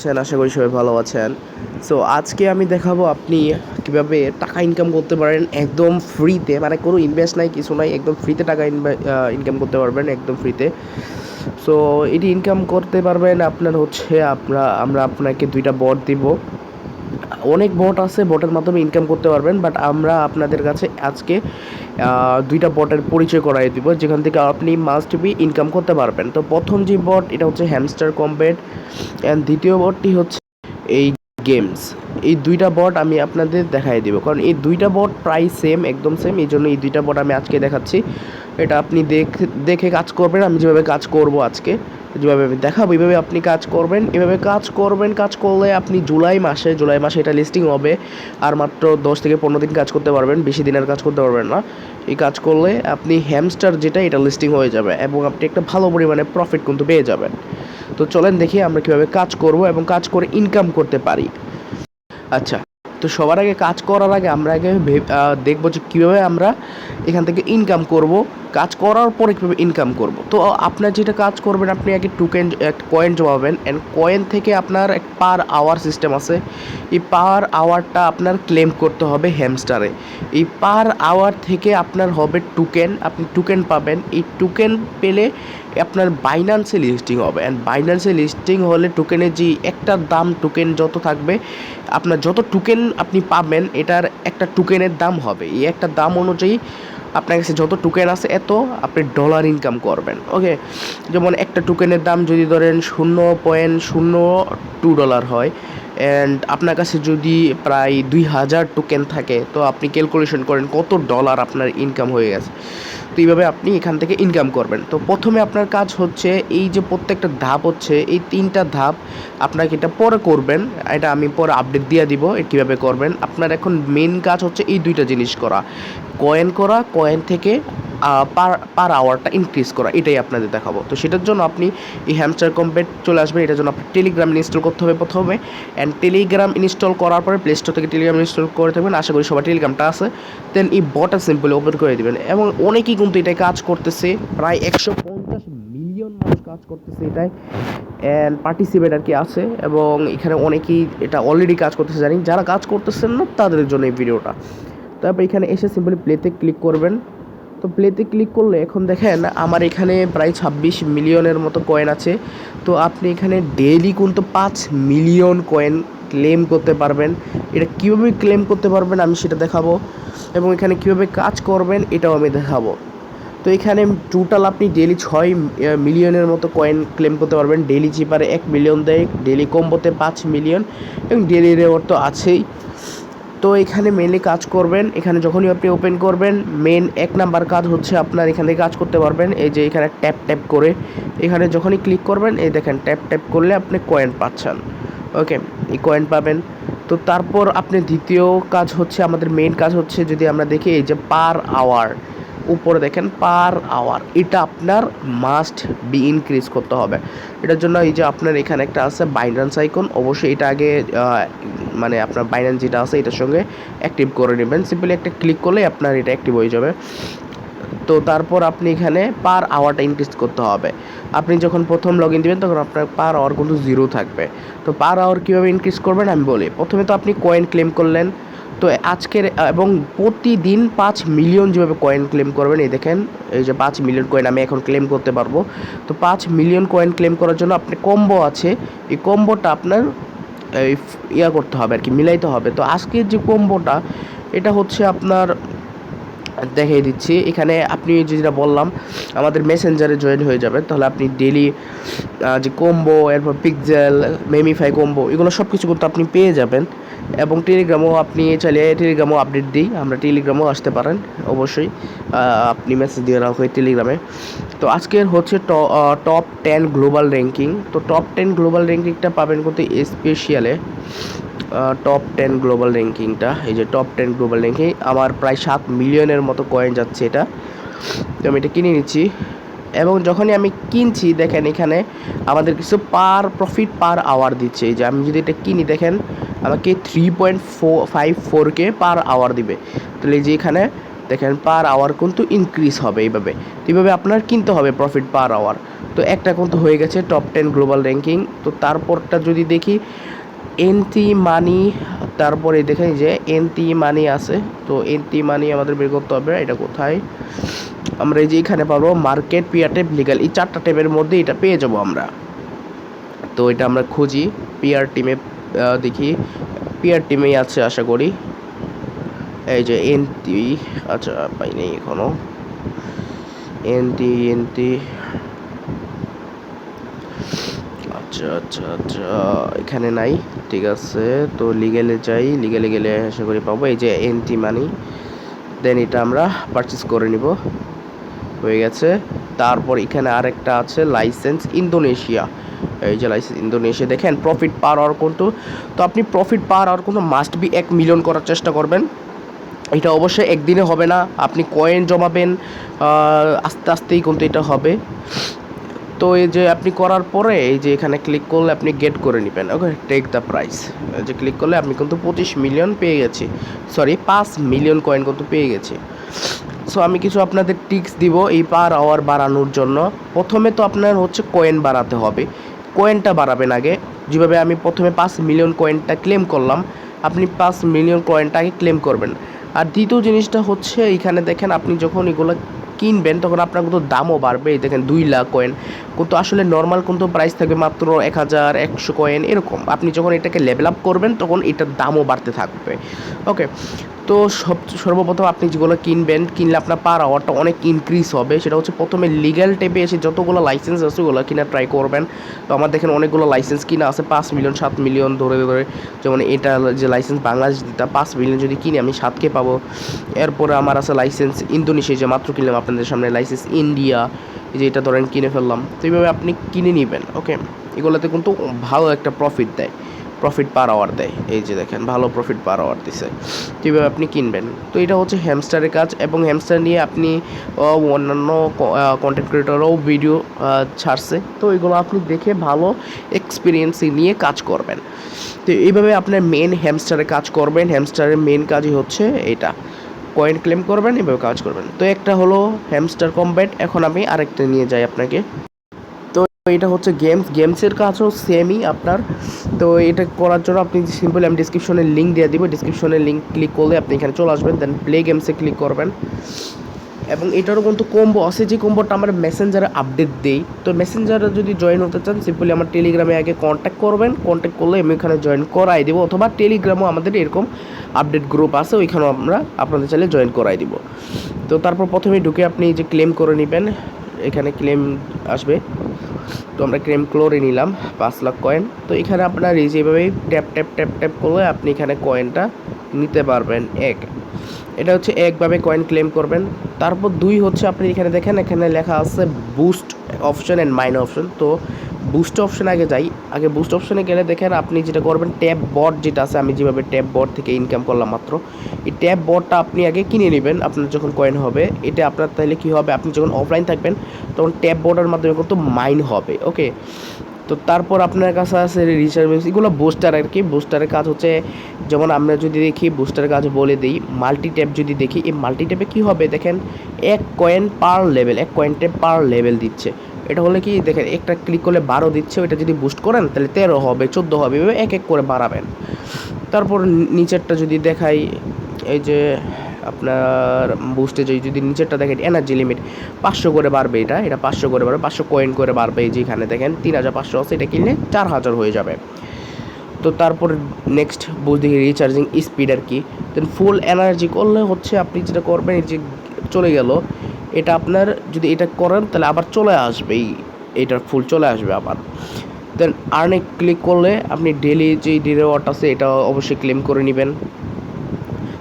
আছেন, আশা করি সবাই ভালো আছেন। সো আজকে আমি দেখাবো আপনি কীভাবে টাকা ইনকাম করতে পারেন একদম ফ্রিতে মানে কোনো ইনভেস্ট নাই, কিছু নাই, একদম ফ্রিতে টাকা ইনকাম করতে পারবেন একদম ফ্রিতে সো এটি ইনকাম করতে পারবেন আপনার হচ্ছে, আমরা আমরা আপনাকে দুইটা বট দিব। অনেক বট আছে বটের মাধ্যমে ইনকাম করতে পারবেন বাট আমরা আপনাদের কাছে আজকে দুইটা বটের পরিচয় করাই দিব, যেখান থেকে আপনি মাস্ট বি ইনকাম করতে পারবেন। তো প্রথম যে বট এটা হচ্ছে হ্যামস্টার কম্বেট অ্যান্ড দ্বিতীয় বটটি হচ্ছে এই গেমস এই দুইটা বট আমি আপনাদের দেখাই দিব, কারণ এই দুইটা বট প্রায় সেম একদম সেম এই জন্য এই দুইটা বট আমি আজকে দেখাচ্ছি। এটা আপনি দেখ, দেখে কাজ করবেন, আমি যেভাবে কাজ করব আজকে। যেভাবে আমি দেখাবো এইভাবে আপনি কাজ করবেন, এভাবে কাজ করবেন, কাজ করলে আপনি জুলাই মাসে জুলাই মাসে এটা লিস্টিং হবে। আর মাত্র দশ থেকে পনেরো দিন কাজ করতে পারবেন, বেশি দিনের কাজ করতে পারবেন না। এই কাজ করলে আপনি হ্যামস্টার যেটা, এটা লিস্টিং হয়ে যাবে এবং আপনি একটা ভালো পরিমাণে প্রফিট কিন্তু পেয়ে যাবেন। তো চলেন দেখি আমরা কীভাবে কাজ করব এবং কাজ করে ইনকাম করতে পারি। আচ্ছা। তো সবার আগে কাজ করার আগে আমরা আগে দেখব যে কীভাবে আমরা এখান থেকে ইনকাম করব। কাজ করার পরে কীভাবে ইনকাম করব। তো আপনার যেটা কাজ করবেন, আপনি আগে টোকেন একটা কয়েন জমাবেন অ্যান্ড কয়েন থেকে আপনার এক পার আওয়ার সিস্টেম আছে। এই পার আওয়ারটা আপনার ক্লেম করতে হবে হ্যামস্টারে এই পার আওয়ার থেকে আপনার হবে টুকেন আপনি টোকেন পাবেন। এই টুকেন পেলে আপনার বাইন্যান্সে লিস্টিং হবে। অ্যান্ড বাইন্যান্সে লিস্টিং হলে টোকেনের যে একটা দাম টোকেন যত থাকবে আপনার যত টোকেন আপনি পাবেন, এটার একটা টোকেনের দাম হবে। এই একটা দাম অনুযায়ী আপনার কাছে যত টোকেন আছে, এত আপনি ডলার ইনকাম করবেন ওকে যেমন একটা টোকেনের দাম যদি ধরেন শূন্য পয়েন্ট শূন্য টু ডলার হয় অ্যান্ড আপনার কাছে যদি প্রায় দুই হাজার টোকেন থাকে, তো আপনি ক্যালকুলেশন করেন কত ডলার আপনার ইনকাম হয়ে গেছে। তো এইভাবে আপনি এখান থেকে ইনকাম করবেন। তো প্রথমে আপনার কাজ হচ্ছে এই যে প্রত্যেকটা ধাপ হচ্ছে, এই তিনটা ধাপ আপনাকে এটা পরে করবেন। এটা আমি পরে আপডেট দিয়ে দিব কীভাবে করবেন। আপনার এখন মেন কাজ হচ্ছে এই দুইটা জিনিস করা। কয়েন করা কয়েন থেকে পার পার আওয়ারটা ইনক্রিজ করা, এটাই আপনাদের দেখাবো। তো সেটার জন্য আপনি এই হ্যামস্টার কম্পেট চলে আসবেন এটার জন্য আপনি টেলিগ্রাম ইনস্টল করতে হবে প্রথমে। অ্যান্ড টেলিগ্রাম ইনস্টল করার পরে প্লে স্টোর থেকে টেলিগ্রাম ইনস্টল করে থাকবেন। আশা করি সবার টেলিগ্রামটা আছে। দেন এই বটা সিম্পলি ওপেন করে দিবেন। এবং অনেকেই কিন্তু এটাই কাজ করতেছে। প্রায় একশো পঞ্চাশ মিলিয়ন মানুষ কাজ করতেছে এটাই। অ্যান্ড পার্টিসিপেট আর কি আছে। এবং এখানে অনেকেই এটা অলরেডি কাজ করতেছে জানি যারা কাজ করতেছেন না, তাদের জন্য এই ভিডিওটা তারপর এখানে এসে সিম্পলি প্লেতে ক্লিক করবেন। তো প্লেতে ক্লিক করলে এখন দেখেন আমার এখানে প্রায় ছাব্বিশ মিলিয়নের মতো কয়েন আছে। তো আপনি এখানে ডেইলি কিন্তু পাঁচ মিলিয়ন কয়েন ক্লেম করতে পারবেন। এটা কীভাবে ক্লেম করতে পারবেন আমি সেটা দেখাবো এবং এখানে কীভাবে কাজ করবেন এটাও আমি দেখাবো। তো এখানে টোটাল আপনি ডেলি ছয় মিলিয়নের মতো কয়েন ক্লেম করতে পারবেন। ডেলি চিপারে এক মিলিয়ন দেয় ডেলি কম্বোতে পাঁচ মিলিয়ন এবং ডেলি রেওয়ার্ড তো আছেই। তো এখানে মেনলি কাজ করবেন, এখানে যখনই আপনি ওপেন করবেন মেন এক নাম্বার কাজ হচ্ছে আপনার এখান থেকে কাজ করতে পারবেন, এই যে এখানে ট্যাপ ট্যাপ করে, এখানে যখনই ক্লিক করবেন, এই দেখেন ট্যাপ ট্যাপ করলে আপনি কয়েন পাচ্ছেন ওকে এই কয়েন পাবেন। তো তারপর আপনি দ্বিতীয় কাজ হচ্ছে, আমাদের মেন কাজ হচ্ছে যদি আমরা দেখি, এই যে পার আওয়ার উপরে দেখেন পার আওয়ার এটা আপনার মাস্ট বি ইনক্রিজ করতে হবে। এটার জন্য এই যে আপনার এখানে একটা আছে বাইন্যান্স আইকন অবশ্যই এটা আগে মানে আপনার বাইন্যান্স যেটা আছে, এটার সঙ্গে অ্যাক্টিভ করে নেবেন। সিম্পলি একটা ক্লিক করলে আপনার এটা অ্যাক্টিভ হয়ে যাবে। তো তারপর আপনি এখানে পার আওয়ারটা ইনক্রিজ করতে হবে। আপনি যখন প্রথম লগ ইন দেবেন, তখন আপনার পার আওয়ার কিন্তু জিরো থাকবে। তো পার আওয়ার কীভাবে ইনক্রিজ করবেন আমি বলি। প্রথমে তো আপনি কয়েন ক্লেম করলেন। তো আজকের, এবং প্রতিদিন পাঁচ মিলিয়ন যেভাবে কয়েন ক্লেম করবেন, এই দেখেন, এই যে পাঁচ মিলিয়ন কয়েন আমি এখন ক্লেম করতে পারব। তো পাঁচ মিলিয়ন কয়েন ক্লেম করার জন্য আপনি কম্বো আছে। এই কম্বোটা আপনার ইয়া করতে হবে আর কি, মিলাইতে হবে। তো আজকের যে কম্বোটা এটা হচ্ছে আপনার, দেখিয়ে দিচ্ছি। এখানে আপনি যেটা বললাম, আমাদের মেসেঞ্জারে জয়েন হয়ে যাবেন তাহলে আপনি ডেলি যে কম্বো এরপর পিকজেল মেমিফাই কম্বো এগুলো সব কিছু কিন্তু আপনি পেয়ে যাবেন। এবং টেলিগ্রামও আপনি চাইলে টেলিগ্রামও আপডেট দিই, আমরা টেলিগ্রামও আসতে পারেন, অবশ্যই আপনি মেসেজ দিয়ে রাখো টেলিগ্রামে। তো আজকের হচ্ছে টপ টেন গ্লোবাল র্যাঙ্কিং তো টপ টেন গ্লোবাল র্যাঙ্কিংটা পাবেন কিন্তু স্পেশিয়ালে টপ টেন গ্লোবাল র্যাঙ্কিংটা এই যে টপ টেন গ্লোবাল র্যাঙ্কিং আমার প্রায় সাত মিলিয়নের মতো কয়েন যাচ্ছে এটা। তো আমি এটা কিনে নিচ্ছি। এবং যখনই আমি কিনছি, দেখেন এখানে আমাদের কিছু পার প্রফিট পার আওয়ার দিচ্ছে। যে আমি যদি এটা কিনি, দেখেন আমাকে three point four five four কে পার আওয়ার দিবে। তাহলে যে এখানে দেখেন পার আওয়ার কিন্তু ইনক্রিজ হবে এইভাবে। তো এইভাবে আপনার কিনতে হবে প্রফিট পার আওয়ার তো একটা কিন্তু হয়ে গেছে টপ টেন গ্লোবাল র্যাঙ্কিং তো তারপরটা যদি দেখি এনটি মানি তারপরে দেখেন যে এনটি মানি আছে। তো এনটি মানি আমাদের বের করতে হবে। এটা কোথায়? আমরা এই যে এখানে পাবো মার্কেট পিয়ার টেপ লিগাল এই চারটা টেপের মধ্যে এটা পেয়ে যাব আমরা। তো এটা আমরা খুঁজি পিয়ার টিমে দেখি। পিয়ার টিমেই আছে আশা করি। এই যে এনটি আচ্ছা পাইনি এখনও। এনটি এনটি আচ্ছা আচ্ছা আচ্ছা এখানে নাই, ঠিক আছে। তো লিগেলে যাই লিগেলে গেলে আশা করি পাবো। এই যে এনটি মানি দেন এটা আমরা পারচেস করে নিব। হয়ে গেছে। তারপর এখানে আরেকটা আছে, লাইসেন্স ইন্দোনেশিয়া। এই যে লাইসেন্স ইন্দোনেশিয়া, দেখেন প্রফিট পার আওয়ার কিন্তু। তো আপনি প্রফিট পার আওয়ার কিন্তু মাস্ট বি এক মিলিয়ন করার চেষ্টা করবেন। এটা অবশ্যই একদিনে হবে না। আপনি কয়েন জমাবেন আস্তে আস্তেই কিন্তু এটা হবে। তো এই যে আপনি করার পরে এই যে এখানে ক্লিক করলে আপনি গেট করে নেবেন। ওকে টেক দ্য প্রাইস যে ক্লিক করলে আপনি কিন্তু পঁচিশ মিলিয়ন পেয়ে গেছি। সরি পাঁচ মিলিয়ন কয়েন কিন্তু পেয়ে গেছি। সো আমি কিছু আপনাদের টিক্স দিব এই পার আওয়ার বাড়ানোর জন্য। প্রথমে তো আপনার হচ্ছে কয়েন বাড়াতে হবে। কয়েনটা বাড়াবেন আগে। যেভাবে আমি প্রথমে পাঁচ মিলিয়ন কয়েনটা ক্লেম করলাম, আপনি পাঁচ মিলিয়ন কয়েনটা আগে ক্লেম করবেন। আর দ্বিতীয় জিনিসটা হচ্ছে, এইখানে দেখেন আপনি যখন এগুলো কিনবেন, তখন আপনার কিন্তু দামও বাড়বে। দেখেন দুই লাখ কয়েন কিন্তু আসলে নর্মাল কিন্তু প্রাইস থাকবে মাত্র এক হাজার একশো কয়েন এরকম। আপনি যখন এটাকে লেভেল আপ করবেন, তখন এটার দামও বাড়তে থাকবে। ওকে তো সব, সর্বপ্রথম আপনি যেগুলো কিনবেন, কিনলে আপনার পার আওয়ারটা অনেক ইনক্রিজ হবে। সেটা হচ্ছে প্রথমে লিগ্যাল টেপে এসে যতগুলো লাইসেন্স আছে ওগুলো কিনা ট্রাই করবেন। তো আমার দেখেন অনেকগুলো লাইসেন্স কিনা আছে, পাঁচ মিলিয়ন সাত মিলিয়ন ধরে ধরে। যেমন এটা যে লাইসেন্স বাংলাদেশ দিতা পাঁচ মিলিয়ন যদি কিনি আমি সাতকে পাবো। এরপরে আমার আছে লাইসেন্স ইন্দোনেশিয়া, যে মাত্র কিনলাম আপনাদের সামনে লাইসেন্স ইন্ডিয়া যে এটা ধরেন কিনে ফেললাম। তো এইভাবে আপনি কিনে নেবেন ওকে এগুলোতে কিন্তু ভালো একটা প্রফিট দেয়। প্রফিট পার আওয়ার দেয়। এই যে দেখেন, ভালো প্রফিট পার আওয়ার দিছে। এইভাবে আপনি কিনবেন। তো এটা হচ্ছে হ্যামস্টারের কাজ এবং হ্যামস্টার নিয়ে আপনি অন্যান্য কন্টেন্ট ক্রিয়েটরও ভিডিও ছাড়ছে। তো এগুলো আপনি দেখে ভালো এক্সপিরিয়েন্স নিয়ে কাজ করবেন। তো এইভাবে আপনার মেন হ্যামস্টারে কাজ করবেন। হ্যামস্টারের মেন কাজই হচ্ছে এটা। কয়েন ক্লেম করবেন, এভাবে কাজ করবেন। তো একটা হলো হ্যামস্টার কম্ব্যাট এখন আমি আরেকটা নিয়ে যাই আপনাকে। এটা হচ্ছে গেমস, গেমসের কাজও সেমই আপনার। তো এটা করার জন্য আপনি সিম্পলি আমি ডিসক্রিপশনে লিঙ্ক দিয়ে দিব। ডিসক্রিপশনে লিঙ্ক ক্লিক করলে আপনি এখানে চলে আসবেন দেন প্লে গেমসে ক্লিক করবেন। এবং এটারও কিন্তু কম্বো আছে। যে কম্বোটা আমরা মেসেঞ্জারে আপডেট দিই। তো মেসেঞ্জারে যদি জয়েন হতে চান সিম্পলি আমার টেলিগ্রামে আগে কন্ট্যাক্ট করবেন। কন্ট্যাক্ট করলে আমি এখানে জয়েন করাই দেবো। অথবা টেলিগ্রামও আমাদের এরকম আপডেট গ্রুপ আছে, ওইখানেও আমরা আপনাদের চাইলে জয়েন করাই দিব। তো তারপর প্রথমে ঢুকে আপনি যে ক্লেম করে নেবেন, এখানে ক্লেম আসবে। তো আমরা ক্রেম ক্লোরে নিলাম, পাঁচ লাখ কয়েন তো এখানে আপনার এই ট্যাপ ট্যাপ ট্যাপ ট্যাপ করলে আপনি এখানে কয়েনটা নিতে পারবেন এক। এটা হচ্ছে একভাবে কয়েন ক্লেম করবেন। তারপর দুই হচ্ছে আপনি এখানে দেখেন, এখানে লেখা আছে boost option and mine option তো বুস্ট অপশন আগে যাই। আগে বুস্ট অপশনে গেলে দেখেন আপনি যেটা করবেন ট্যাব বট যেটা আছে, আমি যেভাবে ট্যাব বট থেকে ইনকাম করলাম মাত্র, এই ট্যাব বটটা আপনি আগে কিনে নেবেন, আপনার যখন কয়েন হবে, এটা আপনার তাহলে কী হবে, আপনি যখন অফলাইন থাকবেন, তখন ট্যাব বটের মাধ্যমে কিন্তু মাইন হবে ওকে তো তারপর আপনার কাছে আছে রিচার্জ এগুলো বুস্টার আর কি বুস্টারের কাজ হচ্ছে, যেমন আমরা যদি দেখি বুস্টারের কাজ বলে দিই মাল্টি ট্যাপ যদি দেখি, এই মাল্টি ট্যাপে কী হবে, দেখেন, এক কয়েন পার লেভেল এক কয়েন ট্যাপ পার লেভেল দিচ্ছে। এটা হলে কি দেখেন, একটা ক্লিক করলে বারো দিচ্ছে, ওইটা যদি বুস্ট করেন, তাহলে তেরো হবে, চোদ্দ হবে, এভাবে এক এক করে বাড়াবেন। তারপর নিচেরটা যদি দেখাই, এই যে আপনার বুস্টে যদি যদি নিচেরটা দেখেন এনার্জি লিমিট পাঁচশো করে বাড়বে এটা এটা পাঁচশো করে বাড়বে, পাঁচশো কয়েন করে বাড়বে, এই যেখানে দেখেন, তিন হাজার পাঁচশো আছে, এটা কিনলে চার হাজার হয়ে যাবে। তো তারপর নেক্সট বুঝ দেখি রিচার্জিং স্পিড আর কি। দেন ফুল এনার্জি করলে হচ্ছে আপনি যেটা করবেন, এই যে চলে গেল এটা আপনার যদি এটা করেন, তাহলে আবার চলে আসবে এই এটার ফুল চলে আসবে আবার। দেন আর্নে ক্লিক করলে আপনি ডেলি যে রিওয়ার্ড আছে, এটা অবশ্যই ক্লেম করে নেবেন।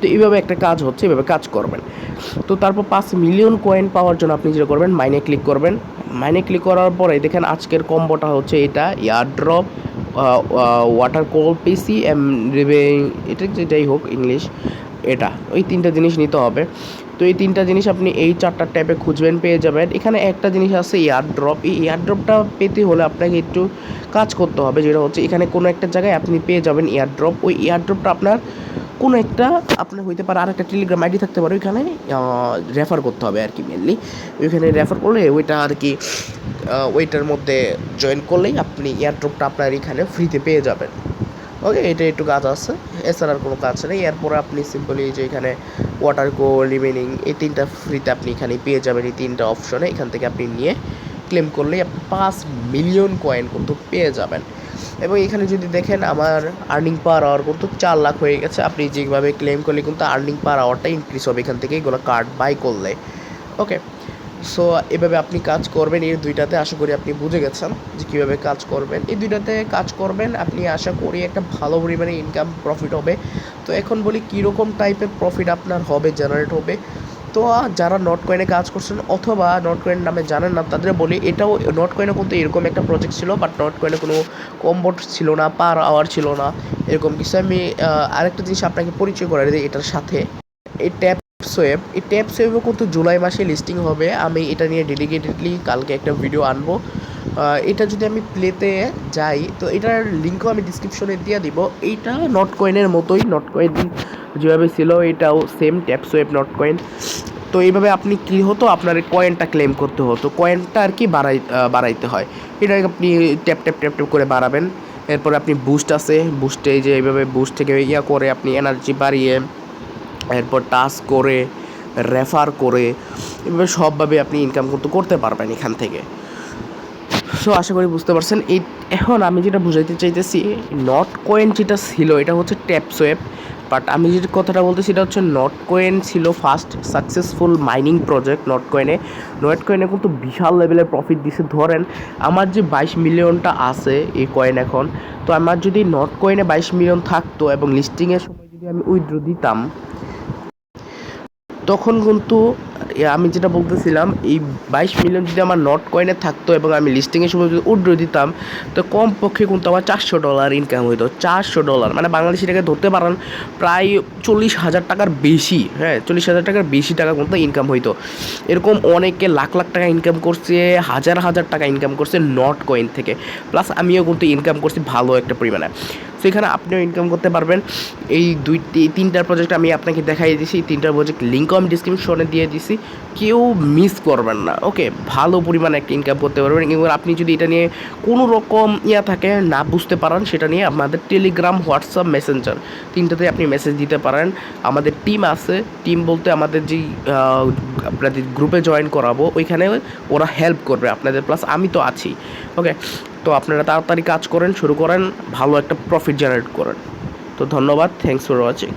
তো এইভাবে একটা কাজ হচ্ছে এভাবে কাজ করবেন। তো তারপর পাঁচ মিলিয়ন কয়েন পাওয়ার জন্য আপনি যেটা করবেন মাইনে ক্লিক করবেন। মাইনে ক্লিক করার পরে দেখেন আজকের কম্বোটা হচ্ছে এটা ear drop water coal PC M এটা যেটাই হোক ইংলিশ এটা। ওই তিনটা জিনিস নিতে হবে। তো এই তিনটা জিনিস আপনি এই চারটা ট্যাপে খুঁজবেন, পেয়ে যাবেন। এখানে একটা জিনিস আছে এয়ার ড্রপ এই এয়ার ড্রপটা পেতে হলে আপনাকে একটু কাজ করতে হবে, যেটা হচ্ছে এখানে কোনো একটা জায়গায় আপনি পেয়ে যাবেন এয়ার ড্রপ ওই এয়ার ড্রপটা আপনার কোনো একটা, আপনার হইতে পারে আর একটা টেলিগ্রাম আইডি থাকতে পারে, ওইখানে রেফার করতে হবে আর কি মেনলি ওইখানে রেফার করলে ওইটা আর কি ওইটার মধ্যে জয়েন করলেই আপনি এয়ারড্রপটা আপনার এখানে ফ্রিতে পেয়ে যাবেন। ওকে এটা একটু কাজ আছে। এছাড়া আর কোনো কাজ নেই। এরপরে আপনি সিম্পলি যে এখানে ওয়াটার কো রিমেনিং এই তিনটা ফ্রিতে আপনি এখানে পেয়ে যাবেন এই তিনটা অপশনে এখান থেকে আপনি নিয়ে ক্লেম করলে পাঁচ মিলিয়ন কয়েন কিন্তু পেয়ে যাবেন। এবং এখানে যদি দেখেন আমার আর্নিং পার আওয়ার কিন্তু চার লাখ হয়ে গেছে। আপনি যেভাবে ক্লেম করলে কিন্তু আর্নিং পার আওয়ারটা ইনক্রিজ হবে। এখান থেকে এগুলো কার্ড বাই করলে। ওকে সো এভাবে আপনি কাজ করবেন, এই দুইটাতে আশা করি আপনি বুঝে গেছেন যে কীভাবে কাজ করবেন। এই দুইটাতে কাজ করবেন, আপনি আশা করি একটা ভালো পরিমাণে ইনকাম প্রফিট হবে। তো এখন বলি কীরকম টাইপের প্রফিট আপনার হবে জেনারেট হবে? তো যারা নট কয়েনে কাজ করছেন অথবা নট কয়েন নামে জানেন না, তাদের বলি এটাও নট কয়েনে কিন্তু এরকম একটা প্রজেক্ট ছিল বাট নট কয়েনে কোনো কম্বোট ছিল না পার আওয়ার ছিল না, এরকম কিছু। আমি আরেকটা জিনিস আপনাকে পরিচয় করে দিই এটার সাথে। এই ট্যাপ সোয়েব এই ট্যাপ সোয়েবও কিন্তু জুলাই মাসে লিস্টিং হবে। আমি এটা নিয়ে ডেডিকেটেডলি কালকে একটা ভিডিও আনব। এটা যদি আমি প্লেতে যাই, তো এটার লিঙ্কও আমি ডিসক্রিপশনে দিয়ে দিব। এইটা নট কয়েনের মতোই নট কয়েন যেভাবে ছিল, এটাও same TapSwap Notcoin তো এইভাবে আপনি কী হতো, আপনার কয়েনটা ক্লেম করতে হতো। কয়েনটা আর কি বাড়াই বাড়াইতে হয়। এটা আপনি ট্যাপ ট্যাপ ট্যাপ ট্যাপ করে বাড়াবেন। এরপর আপনি বুস্ট আছে। বুস্টে যে এইভাবে বুস্ট থেকে ইয়া করে আপনি এনার্জি বাড়িয়ে এরপর টাস্ক করে, রেফার করে, এভাবে সবভাবে আপনি ইনকাম কিন্তু করতে পারবেন এখান থেকে। সো আশা করি বুঝতে পারছেন। এই এখন আমি যেটা বুঝাইতে চাইতেছি নট কয়েন যেটা ছিল, এটা হচ্ছে ট্যাপ সোয়েব বাট আমি যে কথাটা বলতেছি, সেটা হচ্ছে নট কয়েন ছিল ফার্স্ট সাকসেসফুল মাইনিং প্রজেক্ট নট কয়েনে নট কয়েনে কিন্তু বিশাল লেভেলের প্রফিট দিছে। ধরেন, আমার যে বাইশ মিলিয়নটা আছে এই কয়েন এখন, তো আমার যদি নট কয়েনে বাইশ মিলিয়ন থাকতো এবং লিস্টিংয়ের সময় যদি আমি উইথড্র দিতাম তখন কিন্তু আমি যেটা বলতেছিলাম, এই বাইশ মিলিয়ন যদি আমার নট কয়েনে থাকতো এবং আমি লিস্টিংয়ের সময় যদি উইথড্র দিতাম, তো কমপক্ষে কিন্তু আমার চারশো ডলার ইনকাম হইতো, চারশো ডলার মানে বাংলাদেশি টাকা ধরতে পারেন, প্রায় চল্লিশ হাজার টাকার বেশি হ্যাঁ চল্লিশ হাজার টাকার বেশি টাকা কিন্তু ইনকাম হইতো। এরকম অনেকে লাখ লাখ টাকা ইনকাম করছে, হাজার হাজার টাকা ইনকাম করছে নট কয়েন থেকে। প্লাস আমিও কিন্তু ইনকাম করছি ভালো একটা পরিমাণে। সেখানে আপনিও ইনকাম করতে পারবেন। এই দুই তিনটার প্রজেক্ট আমি আপনাকে দেখাই দিয়েছি এই তিনটার প্রজেক্ট লিঙ্কও আমি ডিসক্রিপশনে দিয়ে দিছি। কেউ মিস করবেন না ওকে ভালো পরিমাণে একটা ইনকাম করতে পারবেন এবং আপনি যদি এটা নিয়ে কোনো রকম ইয়া থাকে, না বুঝতে পারেন, সেটা নিয়ে আমাদের টেলিগ্রাম হোয়াটসঅ্যাপ মেসেঞ্জার তিনটাতে আপনি মেসেজ দিতে পারেন। আমাদের টিম আছে। টিম বলতে আমাদের যেই আপনাদের গ্রুপে জয়েন করাবো, ওইখানে ওরা হেল্প করবে আপনাদের। প্লাস আমি তো আছি ওকে তো আপনারা তাড়াতাড়ি কাজ করেন, শুরু করেন, ভালো একটা প্রফিট জেনারেট করেন। তো ধন্যবাদ থ্যাংকস ফর ওয়াচিং